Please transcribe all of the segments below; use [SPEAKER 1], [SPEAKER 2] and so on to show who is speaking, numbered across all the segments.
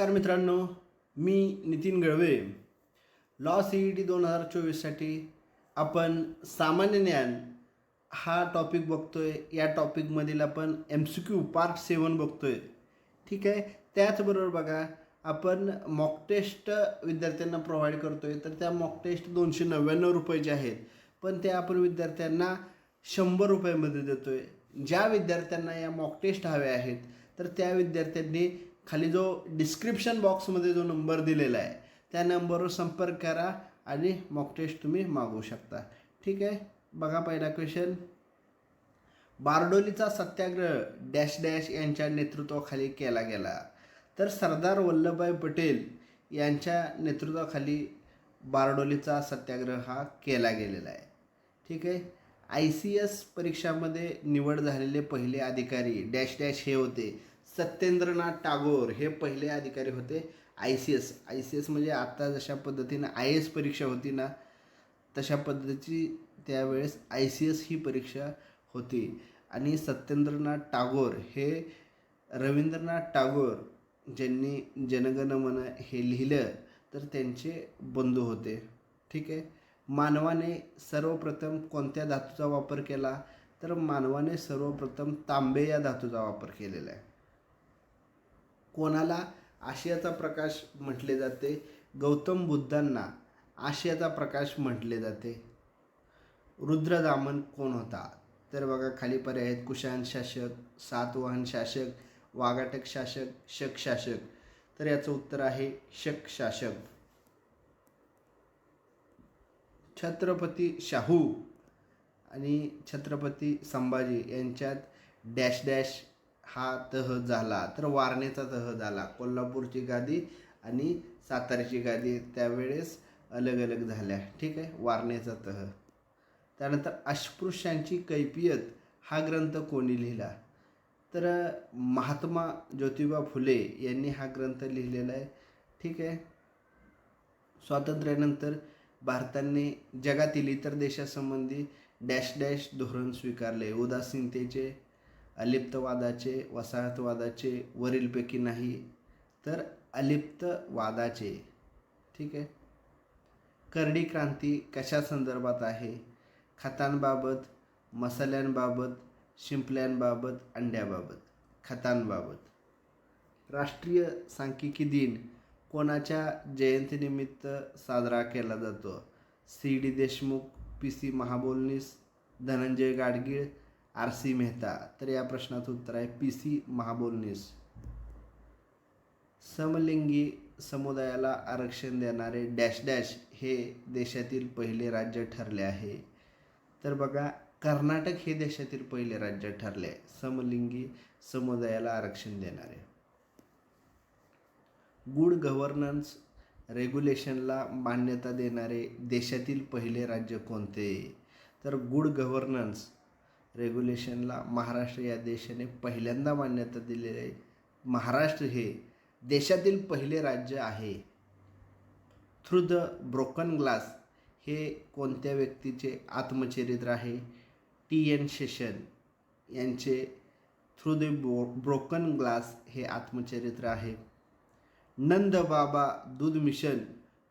[SPEAKER 1] तर मित्रांनो मी Nitin Galve. Law C E T दोन हजार चोवीससाठी आपण सामान्य ज्ञान हा टॉपिक बघतो आहे या टॉपिकमधील आपण M C Q part seven बघतो आहे ठीक आहे? त्याचबरोबर बघा आपण मॉक टेस्ट विद्यार्थ्यांना प्रोव्हाइड करतो आहे तर त्या मॉक टेस्ट दोनशे नव्याण्णव रुपयाचे आहेत पण त्या आपण विद्यार्थ्यांना शंभर रुपयामध्ये आहे ज्या विद्यार्थ्यांना या मॉक टेस्ट हव्या आहेत तर त्या विद्यार्थ्यांनी खाली जो डिस्क्रिप्शन बॉक्समध्ये जो नंबर दिलेला आहे त्या नंबरवर संपर्क करा आणि मॉक टेस्ट तुम्ही मागवू शकता. ठीक आहे? बघा पहिला क्वेश्चन बारडोलीचा सत्याग्रह डॅश डॅश यांच्या नेतृत्वाखाली केला गेला. तर सरदार वल्लभभाई पटेल यांच्या नेतृत्वाखाली बारडोलीचा सत्याग्रह हा केला गेलेला आहे. ठीक आहे? आय सी एस परीक्षामध्ये निवड झालेले पहिले अधिकारी डॅश डॅश हे होते. सत्येंद्रनाथ टागोर हे पहिले अधिकारी होते. I C S I C S म्हणजे आत्ता जशा पद्धतीनं आय एस परीक्षा होती ना तशा पद्धतीची त्यावेळेस आय सी एस ही परीक्षा होती. आणि सत्येंद्रनाथ टागोर हे रवींद्रनाथ टागोर ज्यांनी जनगणमन हे लिहिलं तर त्यांचे बंधू होते. ठीक आहे? मानवाने सर्वप्रथम कोणत्या धातूचा वापर केला? तर मानवाने सर्वप्रथम तांबे या धातूचा वापर केलेला आहे. कोणाला आशियाचा प्रकाश म्हटले जाते? गौतम बुद्धांना आशियाचा प्रकाश म्हटले जाते. रुद्रदामन कोण होता? तर बघा खाली पर्याय आहेत. कुशान शासक सातवाहन शासक वाघाटक शासक शक शासक. तर याचं उत्तर आहे शक शासक. छत्रपती शाहू आणि छत्रपती संभाजी यांच्यात डॅश डॅश हा तह झाला तर वारणेचा तह झाला. कोल्हापूरची गादी आणि सातारची गादी त्यावेळेस अलग अलग झाल्या. ठीक आहे? वारणेचा तह. त्यानंतर अस्पृश्यांची कैफियत हा ग्रंथ कोणी लिहिला? तर महात्मा ज्योतिबा फुले यांनी हा ग्रंथ लिहिलेला आहे. ठीक आहे? स्वातंत्र्यानंतर भारताने जगातील इतर देशासंबंधी डॅश डॅश धोरण स्वीकारले. उदासीनतेचे अलिप्तवादाचे वसाहतवादाचे वरीलपैकी नाही तर अलिप्तवादाचे. ठीक आहे? करडी क्रांती कशा संदर्भात आहे? खतांबाबत मसाल्यांबाबत शिंपल्यांबाबत अंड्याबाबत. खतांबाबत. राष्ट्रीय सांख्यिकी दिन कोणाच्या जयंतीनिमित्त साजरा केला जातो? C D Deshmukh P C Mahalanobis Dhananjay Gadgil R C Mehta तर या प्रश्नाचं उत्तर आहे पी सी महाबोलनीस समलिंगी समुदायाला आरक्षण देणारे डॅश डॅश हे देशातील पहिले राज्य ठरले आहे. तर बघा कर्नाटक हे देशातील पहिले राज्य ठरले आहे. समलिंगी समुदायाला आरक्षण देणारे. गुड गव्हर्नन्स रेग्युलेशनला मान्यता देणारे देशातील पहिले राज्य कोणते? तर गुड गव्हर्नन्स रेग्युलेशनला महाराष्ट्र या देशाने पहिल्यांदा मान्यता दिलेली आहे. महाराष्ट्र हे देशातील पहिले राज्य आहे. थ्रू द ब्रोकन ग्लास हे कोणत्या व्यक्तीचे आत्मचरित्र आहे? टी एन शेषन यांचे थ्रू द ब्रो ब्रोकन ग्लास हे आत्मचरित्र आहे. नंद बाबा दूध मिशन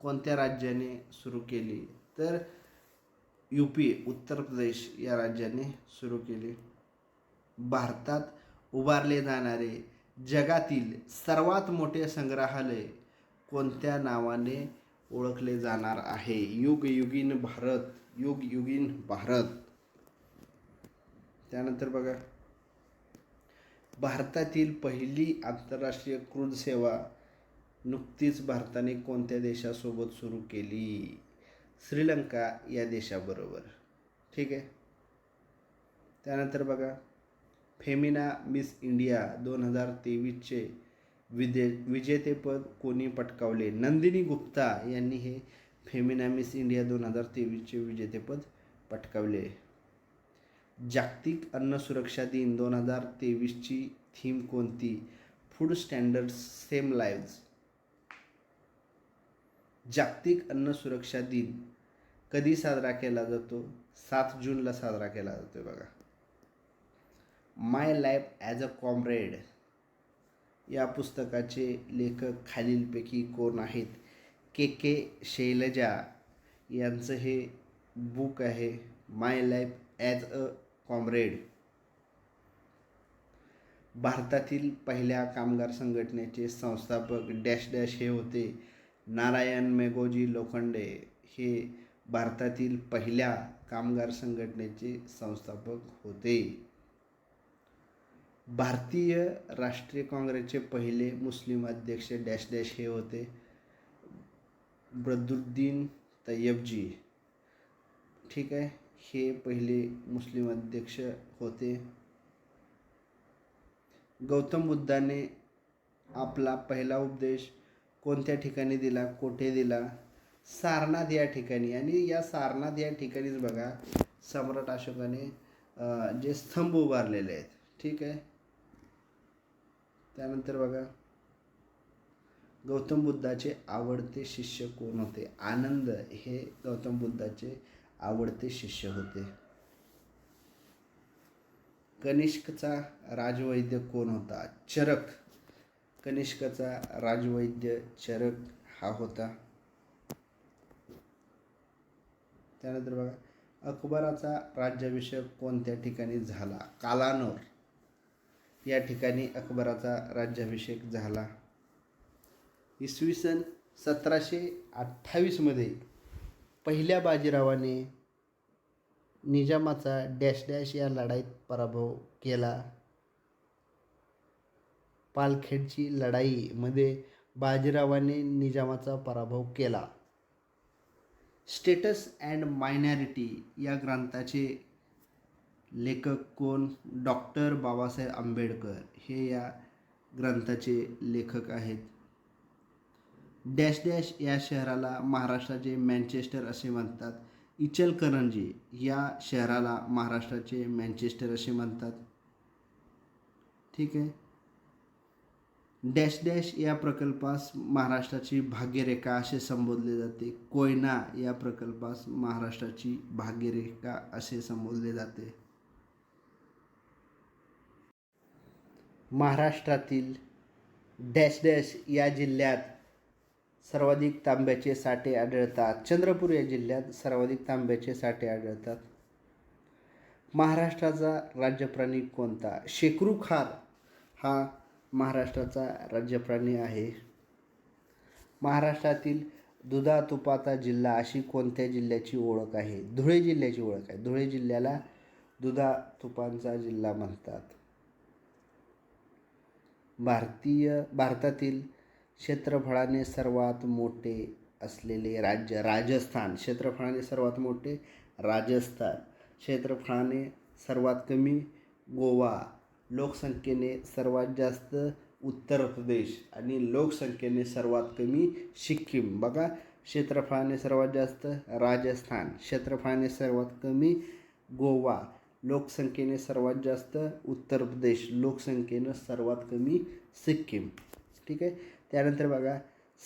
[SPEAKER 1] कोणत्या राज्याने सुरू केली? तर यू पी उत्तर प्रदेश या राज्याने सुरू केली. भारतात उभारले जाणारे जगातील सर्वात मोठे संग्रहालय कोणत्या नावाने ओळखले जाणार आहे? युग युगीन भारत युग युगीन भारत. त्यानंतर बघा. भारतातील पहिली आंतरराष्ट्रीय क्रूज सेवा नुकतीच भारताने कोणत्या देशासोबत सुरू केली? श्रीलंका या देशाबरोबर. ठीक आहे? त्यानंतर बघा फेमिना मिस इंडिया दोन हजार तेवीसचे विदे विजेतेपद कोणी पटकावले? नंदिनी गुप्ता यांनी हे फेमिना मिस इंडिया दोन हजार तेवीसचे विजेतेपद पटकावले. जागतिक अन्न सुरक्षा दिन दोन हजार तेवीसची थीम कोणती? फूड स्टँडर्ड सेम लाईव्ज जागतिक अन्न सुरक्षा दिन कधी साजरा केला जातो? सात जूनला साजरा केला जातो बघा. My life as a comrade या पुस्तकाचे लेखक खालीलपैकी कोण आहेत? के के शैलजा यांचं हे बुक आहे my life as a comrade भारतातील पहिल्या कामगार संघटनेचे संस्थापक डॅश डॅश हे होते. नारायण मेघोजी लोखंडे हे भारतातील पहिल्या कामगार संघटनेचे संस्थापक होते. भारतीय राष्ट्रीय काँग्रेसचे पहिले मुस्लिम अध्यक्ष डॅश डॅश हे होते. ब्रदुद्दीन तय्यबजी ठीक आहे हे पहिले मुस्लिम अध्यक्ष होते. गौतम बुद्धाने आपला पहिला उपदेश कोणत्या ठिकाणी दिला कोठे दिला? सारनाथ या ठिकाणी. आणि या सारनाथ या ठिकाणीच बघा सम्राट अशोकाने जे स्तंभ उभारलेले आहेत. ठीक आहे? त्यानंतर बघा गौतम बुद्धाचे आवडते शिष्य कोण होते? आनंद हे गौतम बुद्धाचे आवडते शिष्य होते. कनिष्कचा राजवैद्य कोण होता? चरक. कनिष्कचा राजवैद्य चरक हा होता. त्यानंतर बघा अकबराचा राज्याभिषेक कोणत्या ठिकाणी झाला? कालानोर. या ठिकाणी अकबराचा राज्याभिषेक झाला. इसवी सन सतराशे अठ्ठावीसमध्ये पहिल्या बाजीरावाने निजामाचा डॅश डॅश या लढाईत पराभव केला. पालखेडची लढाईमध्ये बाजीरावाने निजामाचा पराभव केला. स्टेटस अँड मायनॉरिटी या ग्रंथाचे लेखक कोण? डॉक्टर बाबासाहेब आंबेडकर. हे या ग्रंथाचे लेखक आहेत. डॅश डॅश या शहराला महाराष्ट्राचे मँचेस्टर असे म्हणतात. इचलकरंजी या शहराला महाराष्ट्राचे मँचेस्टर असे म्हणतात. ठीक आहे? डॅश डॅश या प्रकल्पास महाराष्ट्राची भाग्यरेखा असे संबोधले जाते. कोयना या प्रकल्पास महाराष्ट्राची भाग्यरेखा असे संबोधले जाते. महाराष्ट्रातील डॅश डॅश या जिल्ह्यात सर्वाधिक तांब्याचे साठे आढळतात. चंद्रपूर या जिल्ह्यात सर्वाधिक तांब्याचे साठे आढळतात. महाराष्ट्राचा राज्यप्राणी कोणता? शेकरू खार हा महाराष्ट्राचा राज्यप्राणी आहे. महाराष्ट्रातील दुधा तुपाचा जिल्हा अशी कोणत्या जिल्ह्याची ओळख आहे? धुळे जिल्ह्याची ओळख आहे. धुळे जिल्ह्याला दुधा तुपांचा जिल्हा म्हणतात. भारतीय भारतातील क्षेत्रफळाने सर्वात मोठे असलेले राज्य राजस्थान. क्षेत्रफळाने सर्वात मोठे राजस्थान. क्षेत्रफळाने सर्वात कमी गोवा. लोकसंख्येने सर्वात जास्त उत्तर प्रदेश आणि लोकसंख्येने सर्वात कमी सिक्कीम. बघा क्षेत्रफळाने सर्वात जास्त राजस्थान क्षेत्रफळाने सर्वात कमी गोवा लोकसंख्येने सर्वात जास्त उत्तर प्रदेश लोकसंख्येनं सर्वात कमी सिक्कीम. ठीक आहे? त्यानंतर बघा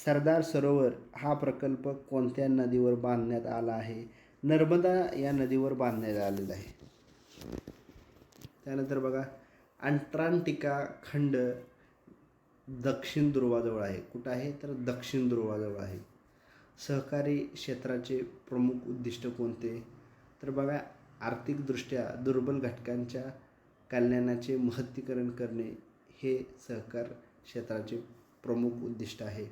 [SPEAKER 1] सरदार सरोवर हा प्रकल्प कोणत्या नदीवर बांधण्यात आला आहे? नर्मदा या नदीवर बांधण्यात आलेला आहे. त्यानंतर बघा अंटार्क्टिका खंड दक्षिण ध्रुवाजवळ आहे. कुठं आहे? तर दक्षिण ध्रुवाजवळ आहे. सहकारी क्षेत्राचे प्रमुख उद्दिष्ट कोणते? तर बघा आर्थिकदृष्ट्या दुर्बल घटकांच्या कल्याणाचे महत्तीकरण करणे हे सहकार क्षेत्राचे प्रमुख उद्दिष्ट आहे.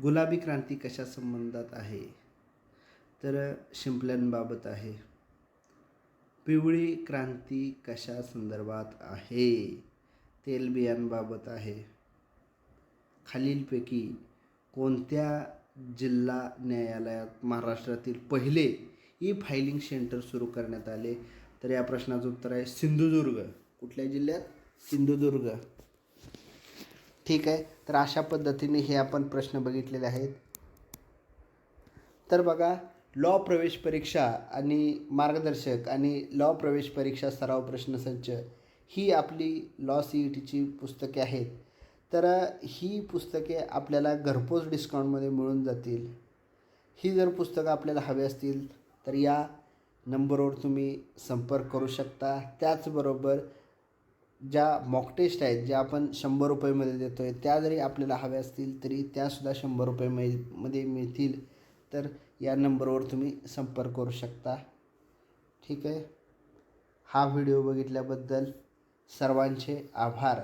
[SPEAKER 1] गुलाबी क्रांती कशा संबंधात आहे? तर शिंपल्यांबाबत आहे. पिवळी क्रांती कशा संदर्भात आहे तेलबियांबाबत आहे. खालीलपैकी कोणत्या जिल्हा न्यायालयात महाराष्ट्रातील पहिले ई फायलिंग सेंटर सुरू करण्यात आले? तर या प्रश्नाचं उत्तर आहे सिंधुदुर्ग. कुठल्या जिल्ह्यात? सिंधुदुर्ग. ठीक आहे. तर अशा पद्धतीने हे आपण प्रश्न बघितलेले आहेत. तर बघा लॉ प्रवेश परीक्षा आणि मार्गदर्शक आणि लॉ प्रवेश परीक्षा सराव प्रश्नसंच ही आपली लॉ सी ई टीची पुस्तके आहेत. तर ही पुस्तके आपल्याला घरपोच डिस्काउंटमध्ये मिळून जातील. ही जर पुस्तकं आपल्याला हवी असतील तर या नंबरवर तुम्ही संपर्क करू शकता. त्याचबरोबर ज्या मॉक टेस्ट आहेत ज्या आपण शंभर रुपयेमध्ये देतो आहे त्या जरी आपल्याला हव्या असतील तरी त्यासुद्धा शंभर रुपये मध्ये मिळतील. तर या नंबरवर तुम्ही संपर्क करू शकता. ठीक आहे? हा व्हिडिओ बघितल्याबद्दल सर्वांचे आभार.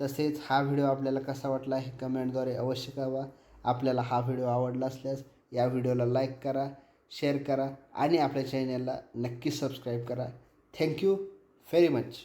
[SPEAKER 1] तसेच हा व्हिडिओ आपल्याला कसा वाटला हे कमेंटद्वारे अवश्य कळवा. आपल्याला हा व्हिडिओ आवडला असल्यास या व्हिडिओला लाईक करा शेअर करा आणि आपल्या चॅनलला नक्की सबस्क्राईब करा. Thank you very much.